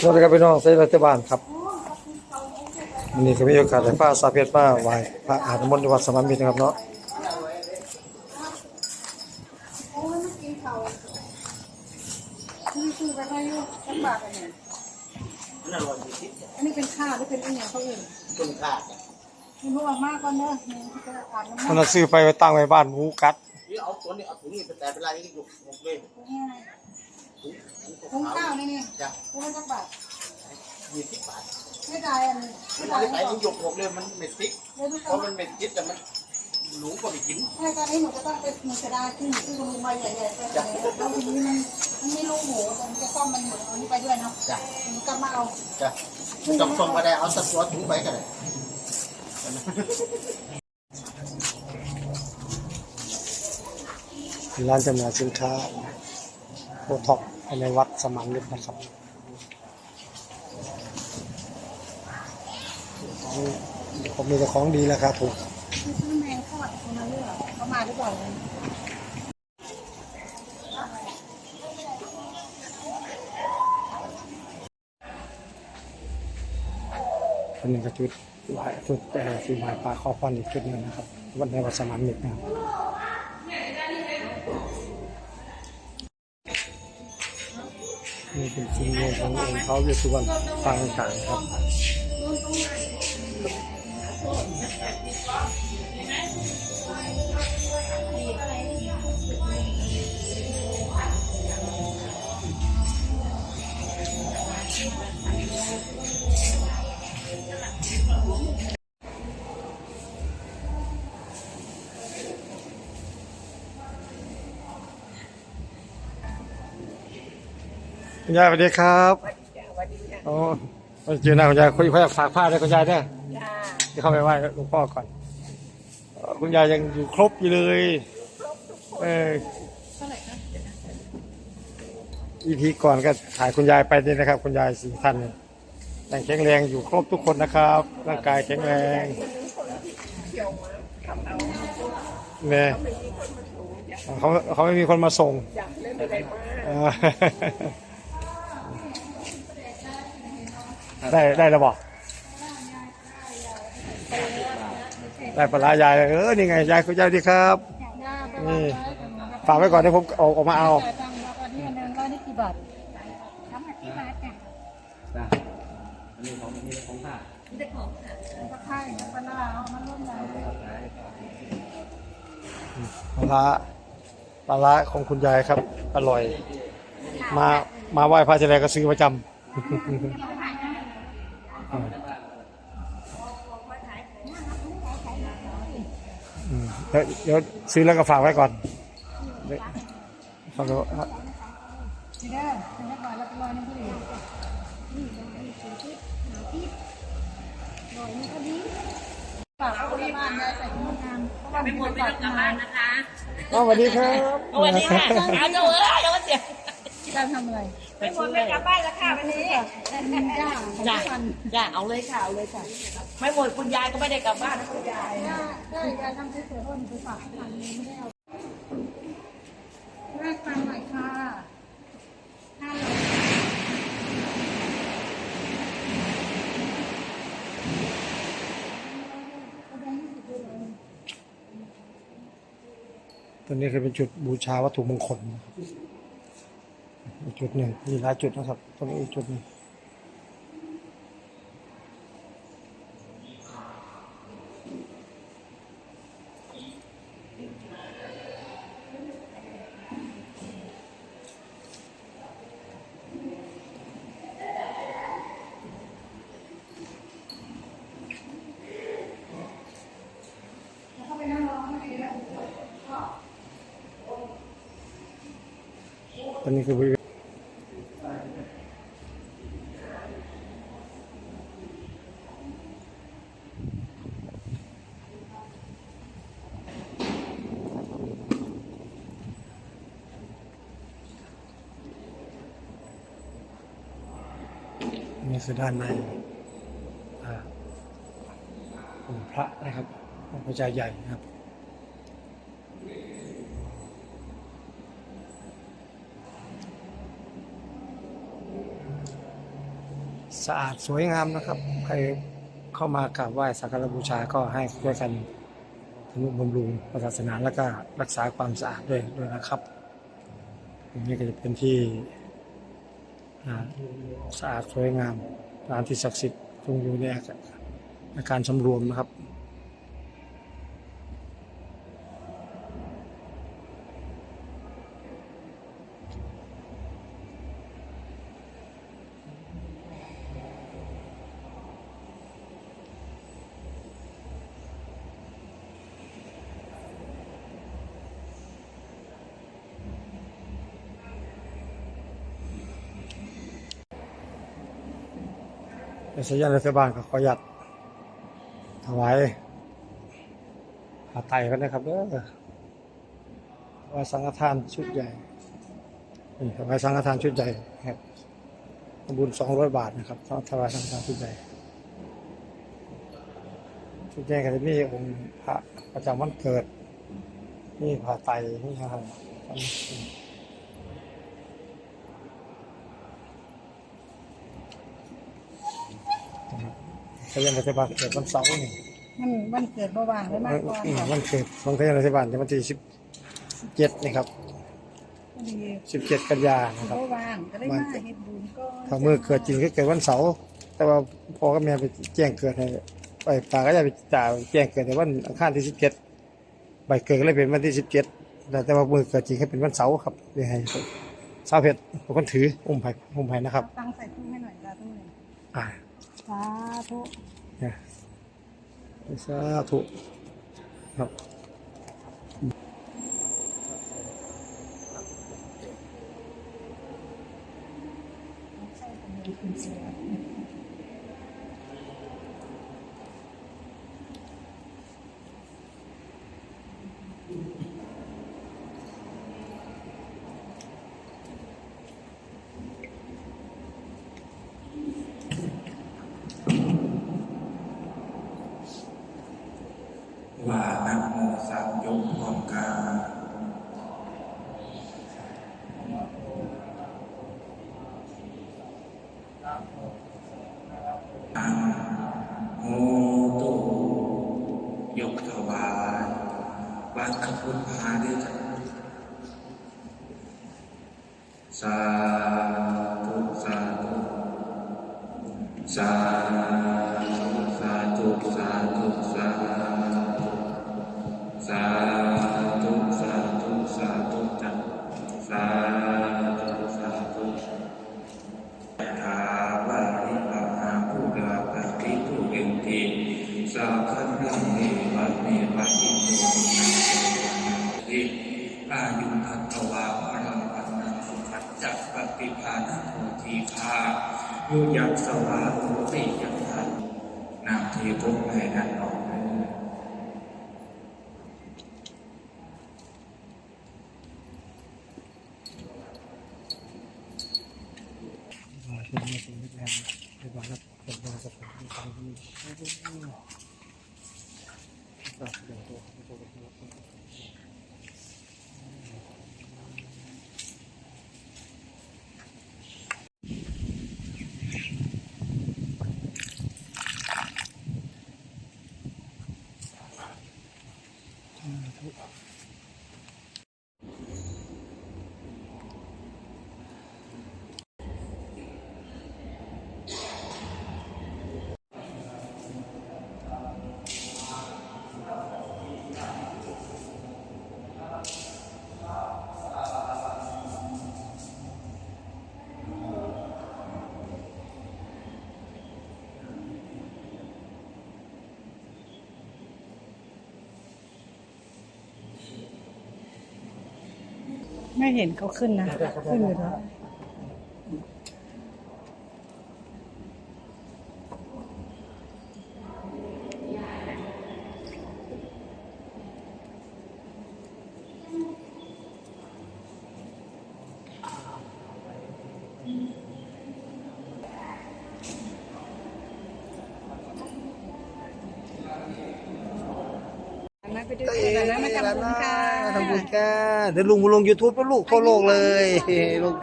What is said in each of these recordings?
สวัสดีครับพี่น้องเซนรัฐบาลครับวันนี้ก็มีโอกาสได้พาสาวเพชรมาไหว้พระอาหารมนต์ที่วัดสมานมิตรนะครับเนาะโอ้ยมันกินเขานี่คือไปให้ลูกสักบาทอันนี้นั่นร้อยยี่สิบอันนี้เป็นข้าวหรือเป็นอันอย่างเขาเองต้นขาดมีพวกมากก่อนเนอะนี่จะอ่านน้ำมันมันน่ะซื้อไปไว้ตั้งไว้บ้านหมูกัดนี่เอาตัวนี้เอาถุงนี้ไปแต่เป็นลายนี่หยกหมดเลย หุงข้าวนี่นี่จ้ะหุงสักบาทยี่สิบบาทไม่ได้อันนี้มัไม่นได้ไม่ไม่ใส่ต้องนี่หยกหมดเลยมันไม่ติ๊กเดี๋ยวดูเพก่อนราะมันไม่ติ๊กแต่มันหนูก็ไม่กินให้ตอนนี้หนูจะต้องไปหนูจะได้ที่หนูซื้อลุงมาใหญ่ๆไปเลยแล้วทีนี้มันมันไม่รู้หมูแต่มันจะซ่อมมันหมดเอานี้ไปด้วยเนาะจ้ะหนูกลับมาเอาจ้ะต้องส่งมาได้เอาสักตัวถุงไปกันเลยร้านจำหน่ายสินค้าโอท็อปในวัดสมานมิตรนะครับผมมีแต่ของดีราคาถูกซื้อแมงทอดคนละเรื่องเขามาหรือเปล่าเนี่ยอันนี้ก็จุดไหวจุดแต่สีไหว้พระขอพรอีกจุดหนึ่งนะครับ วัดในวัดสมานมิตรนะครับ นี่เป็นสิ่งเดียวของอ ค์เขาอยู่สุวรรณฟังต่างๆครับคุณยายสวัสดีครับโอ้เจอหน้าคุณยายคุยคุยฝากผ้าด้วยคุณยายเนี่ยที่เข้าไปไหว้หลวงพ่อก่อนเอ่อคุณยายยังอยู่ครบอยู่เลย เอออีพีก่อนก็ถ่ายคุณยายไปนี่นะครับ คุณยายสี่ท่านเนี่ยแต่งแข็งแรงอยู่ครบทุกคนนะครับ ร่างกายแข็งแรงเนี่ยเขาเขาไม่มีคนมาส่งเออ ได้ได้แล้วบอกได้ปลาร้ายายเออนี่ไงยายคุณยายดีครับ นี่ ฝากไว้ก่อนเดี๋ยวผมเอาออกมาเอาจ่ายตังค์แล้วก็นี่อันหนึงร้อยนี่กี่บาททำแบบที่บาทจ้ะอันนี้ของนี่ของผ้าก็ใช่ปลาร้าเอามันร่วมกันปลาร้าปลาร้าของคุณยายครับ อร่อย มา มาไหว้พระเจริญก็ซื้อประจำอืม เดี๋ยวเดี๋ยวซื้อแล้วก็ฝากไว้ก่อนฝากไว้นี่เด้อเป็นนักบาทแล้วก็ร้อยนึงก็ดีนี่ร้อยนี่สี่สิบห้าสิบร้อยนี่ก็ดีฝากเอาไปบ้านยายใส่ถุงงานเพราะว่าไม่หมดไปกลับบ้านนะคะสวัสดีครับสวัสดีค่ะเอาเจ้าเอ้ยเดี๋ยวมาเสีย การทำอะไรไม่หมดไปกลับบ้านแล้วค่ะวันนี้จ้าจ้าจ้าเอาเลยค่ะเอาเลยค่ะ ไม่หมดคุณยายก็ไม่ได้กลับบ้านนะคุณยายได้ยายทำให้เสือพ่นไปฝากทางนี้ไม่ได้เอาแรกฟังหน่อยค่ะห้าร้อยตัวนี้คือเป็นจุดบูชาวัตถุมงคลนะครับ อีกจุดหนึ่งมีหลายจุดนะครับตรงนี้อีกจุดหนึ่ง ตัวนี้คือบริเวณนี่คือด้านในอ่าองค์พระนะครับองค์พระใจใหญ่นะครับ สะอาดสวยงามนะครับ ใครเข้ามากราบไหว้สักการบูชาก็ให้ช่วยกันทำนุบำรุงศาสนาแล้วก็รักษาความสะอาดด้วยด้วยนะครับตรงนี้ก็จะเป็นที่สะอาดสวยงามสถานที่ศักดิ์สิทธิ์ตรงอยู่ในอาการอาการสำรวมนะครับ ในสัญญาณรัฐบาลก็ขออนุญาตถวายผาไตกันนะครับเด้อถวาสังฆทานชุดใหญ่นี่ถวายสังฆทานชุดใหญ่ครับบุญสองร้อยบาทนะครับถวายสังฆทานชุดใหญ่ชุดใหญ่ก็จะมีองค์พระประจำวันเกิดนี่ผ้าไตรนี่ครั บสัญญาณรัฐบาลเกิดวันเสาร์นี่มันวันเกิดบ่ว่างเลยมากก่อนค่ะวันเกิดของทางรัฐบาลในวันที่สิบเจ็ดนี่ครับพอดีสิบเจ็ดกันยานะครับ บ่ว่างก็ได้มาเฮ็ดบุญก็ถ้ามือเกิดจริงก็เกิดวันเสาร์แต่ว่าพ่อกับแม่ไปแจ้งเกิดให้ไปป่าก็จะไปจ่าแจ้งเกิดในวันอังคารที่สิบเจ็ดใบเกิดก็เลยเป็นวันที่สิบเจ็ดแต่ว่ามือเกิดจริงให้เป็นวันเสาร์ครับเดี๋ยวให้สาวเพชรเป็นคนถืออุ้มไผ่อุ้มไผ่นะครับ ตั้งใส่ตู้ให้หน่อยจ้าตู้หนึ่ง อ่าสาธุเนี่ยสาธุครับว่า ทีทุกให้นันออกเลยมาที่นี่เป็นแรงในบ้านรับเป็นบ้านสถานที่การที่ก็เดินตัวตัวตัว ไม่เห็นเขาขึ้นนะ ขึ้นอยู่แล้วนะไปดูกันนะมาทำบุญค่ะ ทำบุญกัน เดี๋ยวลุงมาลงยูทูบแล้วลูกทั่วโลกเลยลุง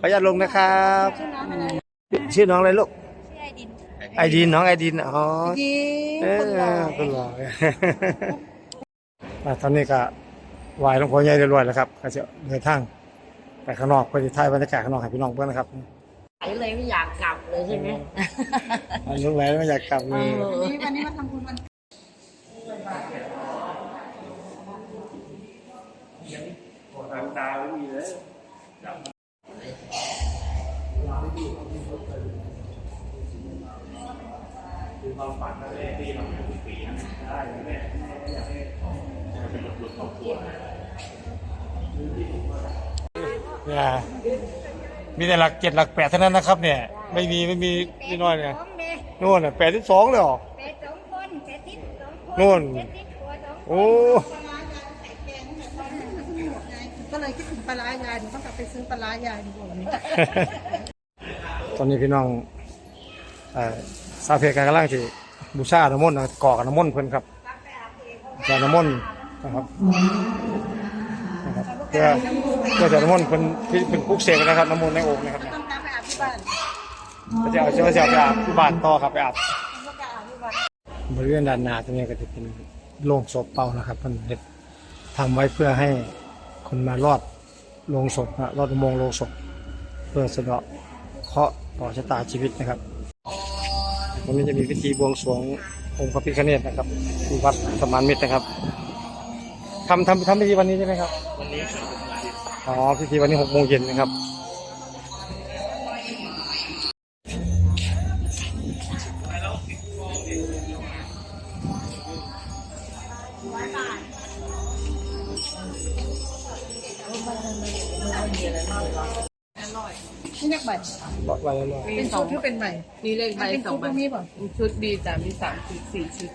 ขออนุญาตลงนะครับชื่อน้องอะไรชื่อน้องอะไรลูกชื่อไอดินไอดินน้องไอดินอ๋อดินเออคนหล่อคนหล่ออะตอนนี้ก็ไหวหลวงพ่อใหญ่เรียบร้อยแล้วครับก็จะเดินทางไปข้างนอกไปถ่ายบรรยากาศข้างนอกให้พี่น้องเพื่อนนะครับไหนเลยไม่อยากกลับเลยใช่ไหมอันนี้ไหวไม่อยากกลับเลยวันนี้วัน นี้มาทำบุญวันเนี่ยมีแต่หลักเจ็ดหลักแปดเท่านั้นนะครับ เนี่ย ไม่มีไม่มีนี่น้อยเนี่ยนู่นน่ะแปดที่สองเลยเหรอเป็ดสองคนเป็ดทิพย์สองคนนู่นเป็ดทิพย์ตัวสองคนโอ้ ก็เลยคิดถึงปลาร้ายายหนูต้องกลับ ไปซื้อปลาร้ายายดีกว่าวันนี้ตอนนี้พี่น้องเอ่อสาวเพกันกำลังที่บูชาน้ำมนต์นะก่อกับน้ำมนต์เพิ่นครับก่อน้ำมนต์นะครับนะครับเพื่อเพื่อจะน้ำมนต์เป็นที่เป็นปลุกเสกนะครับน้ำมนต์ในโอ่งนะครับต้องการไปอาบที่บ้านก็จะเอาเชือกจะเอาไปอาบที่บ้านต่อครับไปอาบต้องการอาบที่บ้านบริเวณด้านหน้าตรงนี้ก็จะเป็นโล่งศพเป่านะครับมันเด็ดทำไว้เพื่อให้คนมารอดโลงศพนะรอดอุโมงค์โลงศพเพื่อสะเดาะเคราะห์ต่อชะตาชีวิตนะครับ วันนี้จะมีพิธีบวงสรวงองค์พระพิฆเนศนะครับที่วัดสมานมิตรนะครับทำทำทำพิธีวันนี้ใช่ไหมครับ วันนี้อ๋อพิธีวันนี้หกโมงเย็นนะครับ เป็นชุดที่เป็นใบมีเลขใบเป็นสอชุงดใบตรงนี้ป่ะชุดดีจ้ะมีสามชุดสี่ชุด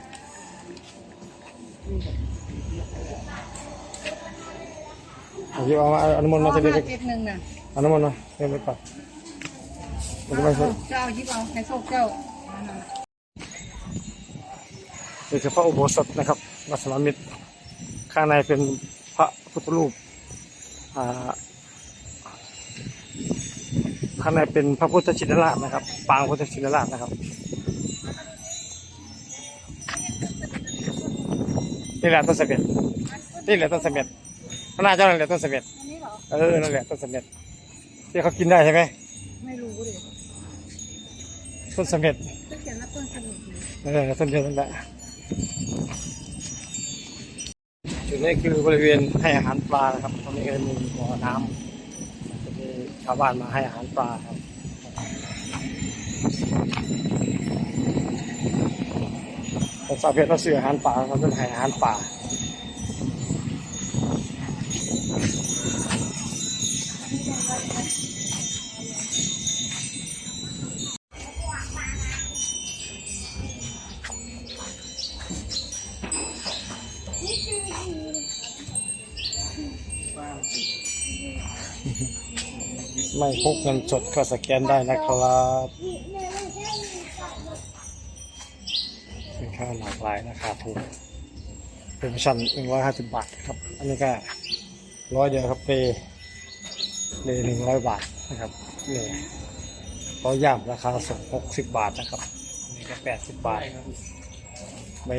เอาที่เอามาเอาน้ำมนต์มาจะได้ห้าเจ็ดหนึ่งน่ะเอาน้ำมนต์มาเริ่มไปก่อนมันจะไม่ใช่เจ้ายิบเอาในโซกเจ้านี่คือพระอุโบสถนะครับวัดสมานมิตรข้างในเป็นพระพุทธรูปอ่า ข้างในเป็นพระพุทธชินราชนะครับ ปางพุทธชินราชนะครับนี่แหละต้นเสม็ดนี่แหละต้นเสม็ดพระนาเจ้านั่นแหละต้นเสม็ดอันนี้เหรอ เออนั่นแหละต้นเสม็ดที่เขากินได้ใช่ไหมไม่รู้ดิต้นเสม็ดก็เขียนว่าต้นสมุนไพรเออต้นเดียวนั่นแหละจุดนี้คือบริเวณให้อาหารปลานะครับตรงนี้ก็จะมีบ่อน้ำจะมี ชาวบ้านมาให้อาหารปลาครับผมสาวเพชรเราซื้ออาหารป่าเราต้องให้อาหารป่า ไม่พกเงินสดก็สแกนได้นะครับสินค้าหลากหลายราคาถูกโปรโมชั่นหนึ่งร้อยห้าสิบบาทครับ อันนี้ก็ร้อยเดียวครับเปเลยหนึ่งร้อยบาทนะครับนี่ร้อยย่ำราคาส่งหกสิบบาทนะครับอันนี้ก็แปดสิบบาทใบ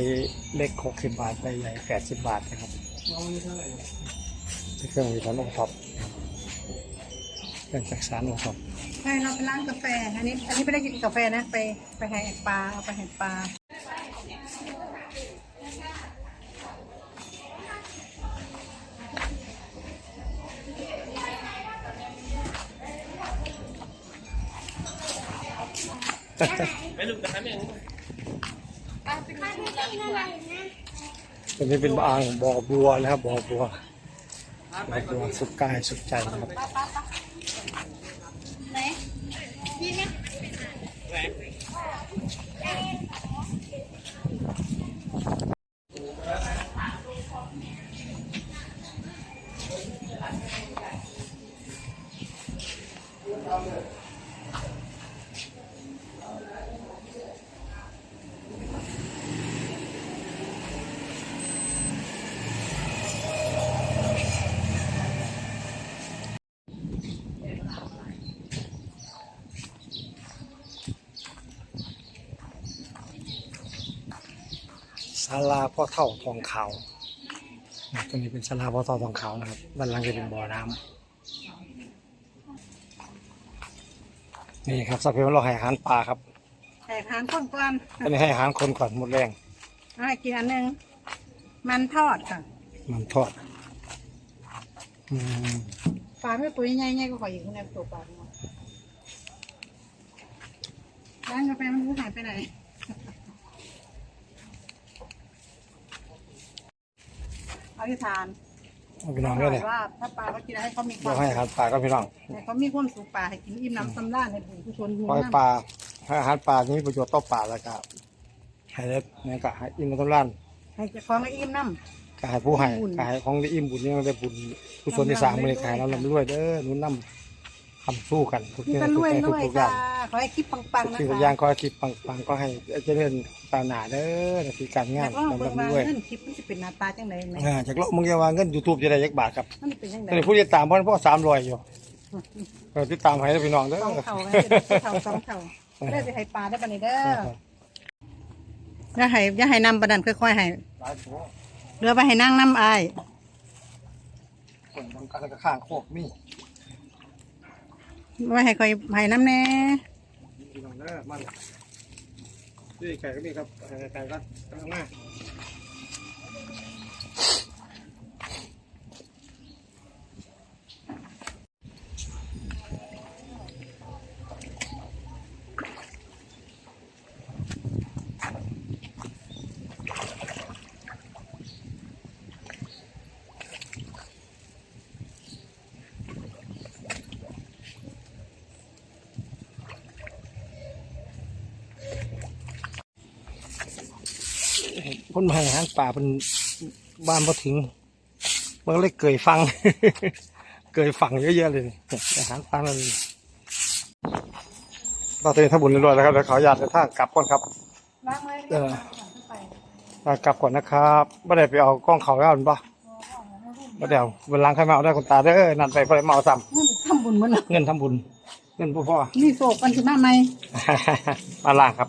เล็กหกสิบบาทใบใหญ่แปดสิบบาทนะครับที่เครื่องมีทั้งองท็อป เครื่องจักสารองท็อปใช่เราไปร้านกาแฟ อันนี้ อันนี้ไม่ได้กินกาแฟนะ ไปไปแห่ปลาเอาไปแห่ปลาเอาไปดูที่กินอะไรนะตัวนี้เป็นอ่างบ่อบัวนะครับบ่อบัวบ่อบัวสุดกายสุดใจนะครับาลาพ่อเท่าทองขาวนะตรงนี้เป็นศาลาพ่อเท่าทองขาวนะครับด้านหล่างจะเป็นบ่อน้ำนี่ครับสัพเพว่าเราให้อาหารปลาครับใส่ทานข้นก่อนอันนี้ให้อาหารคนก่อนหมดแรงเอาให้กินอันหนึงมันทอดค่ะ มันทอดอืมปลาไม่ปุ๋ยใหญ่ๆก็ขออยู่ข้างในตัวปลาเนาะร้านกาแฟมันรู้หายไปไหน อาที่ทานเอาพี่น้องด้วยเนี่ยว่าถ้าปลาเขากินให้เขามีคเราวามให้อาหารปลาก็พี่น้องให้เขามีความสุขปลาให้กินอิ่มน้ำสำราญในผู้ผู้ชนหูปล่อยน้ำปลาให้อาหารปลานี่มีประโยชน์ต่อปลาแล้วก็ให้ได้นี่ก็ให้อิ่มมาทุกร้านให้เจ้าของก็อิ่มน้ก็ให้ผู้ให้บุญ ก็ให้ของได้อิ่มบุญนี่มันได้บุญกุศลที่สร้างมือขายเราลำรวยเด้อหนุนนำคำสู้กันทุกำมีเรื่องแต่ทุรกวยอย่างรทุกวยทุกอย่าจ้าง ขอให้คลิปปังๆนะที่ทุกคะอย่างก็คิดปังๆก็ให้เจริญตาวหนาเด้อหนาที่การงานแต่ว่าลำเบิ่งลำว่ารวยเงินคลิปมันจะเป็นหน้าตาจังไดไหมอ่าจากเลาะมึงจะว่าเงินยูทูบจะได้ยักบาทครับมันเป็นจังไดตอนนี้ผู้ติดตามเพ่อพ่อสามรอยอยู่เออติดตามให้พี่น้องเด้อสองเข่าไงเข่าสองเข่าได้ไปให้ปลาได้ปะนี่เด้ออย่าให้อย่าให้นำประดันค่อยๆให้เรือไปให้นั่งน้ำอายคนบางการก็ข้างโคกมีไว้ให้ค่อยให้น้ำแน่ พี่น้องเด้อมันนี่ไก่ก็มีครับไก่ก่ก็กำลังมา คนมาให้อาหารป่าเป็นบ้านพอถึงมันก็เลยเกยฟัง เกยฟังเยอะๆเลยนี่อาหารป่านั่นตอนนี้ถ้าบุญเรียบร้อยแล้วครับเดี๋ยวขออนุญาตเดินทางกลับก่อนครับล้างไว้เออลากลับก่อนนะครับไม่ได้ไปเอากล้องเขาแล้วหรือเปล่าไม่ได้เอาวันหลังใครมาเอาได้คนตาเด้อนั่นไปไม่ได้มาเอาซ้เงินทำบุญมันำเงินทำบุญ เงินพ่อพ่อนี่โศกกันสิมาไหมมาล่างครับ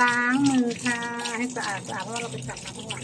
ล้างมือค่ะให้สะอาดสะอาดเพราะว่าเราไปจับมาทั้งวัน